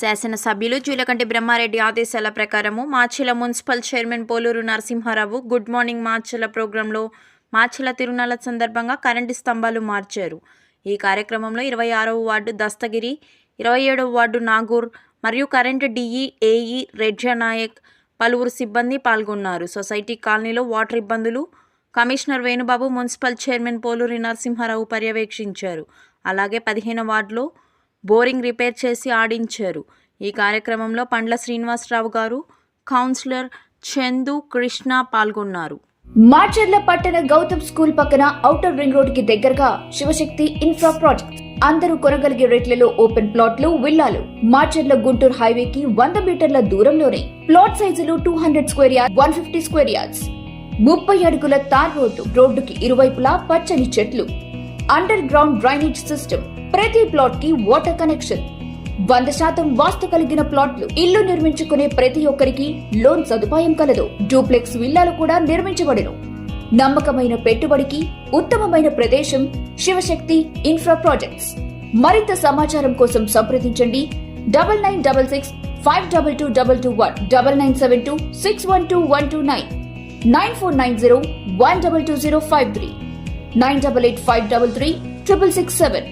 శాసనసభ్యులు జూలకంటి బ్రహ్మారెడ్డి ఆదేశాల ప్రకారము Macherla municipal chairman Poluru Narasimharao good morning Macherla ప్రోగ్రాంలో మాచిల తిరునాల సందర్భంగా కరెంటు స్తంభాలు మార్చారు. ఈ కార్యక్రమంలో ఇరవై ఆరవ వార్డు దస్తగిరి ఇరవై ఏడవ వార్డు నాగూర్ మరియు కరెంటు డిఈ ఏఈ రెడ్జా నాయక్ పలువురు సిబ్బంది పాల్గొన్నారు. సొసైటీ కాలనీలో వాటర్ ఇబ్బందులు. Commissioner Venubabu municipal chairman Poluri Narasimharao పర్యవేక్షించారు. అలాగే పదిహేను వార్డులో బోరింగ్ రిపేర్ చేసి ఆడించారు. ఈ కార్యక్రమంలో పండ్ల శ్రీనివాసరావు గారు కౌన్సిలర్ చందు కృష్ణ పాల్గొన్నారు. మాచర్ల పట్టణ గౌతమ్ స్కూల్ పక్కన ఔటర్ రింగ్ రోడ్కి దగ్గరగా శివశక్తి ఇన్ఫ్రా ప్రాజెక్ట్. అందరూ కొనగలిగే రేట్లలో ఓపెన్ ప్లాట్లు విల్లాలు. మాచర్ల గుంటూరు హైవేకి వంద మీటర్ల దూరంలోనే ప్లాట్ సైజులు two hundred square yard one fifty square yards. ముప్పై అడుగుల తార్ రోడ్డు రోడ్డుకి ఇరువైపులా పచ్చని చెట్లు. Underground drainage system. ప్రతి ప్లాట్కి వాటర్ కనెక్షన్ వంద శాతం వాస్తు కలిగిన ప్లాట్లు ఇల్లు నిర్మించుకునే ప్రతి ఒక్కరికి లోన్ సదుపాయం కలదు. డూప్లెక్స్ విల్లాలు కూడా నిర్మించబడును. నమ్మకమైన పెట్టుబడికి ఉత్తమమైన ప్రదేశం శివశక్తి ఇన్ఫ్రా ప్రాజెక్ట్స్ మరింత సమాచారం కోసం సంప్రదించండి. Double nine double six five double two double two one double nine seven two six one two one two nine nine four nine zero one double two zero five three nine double eight five double three triple six seven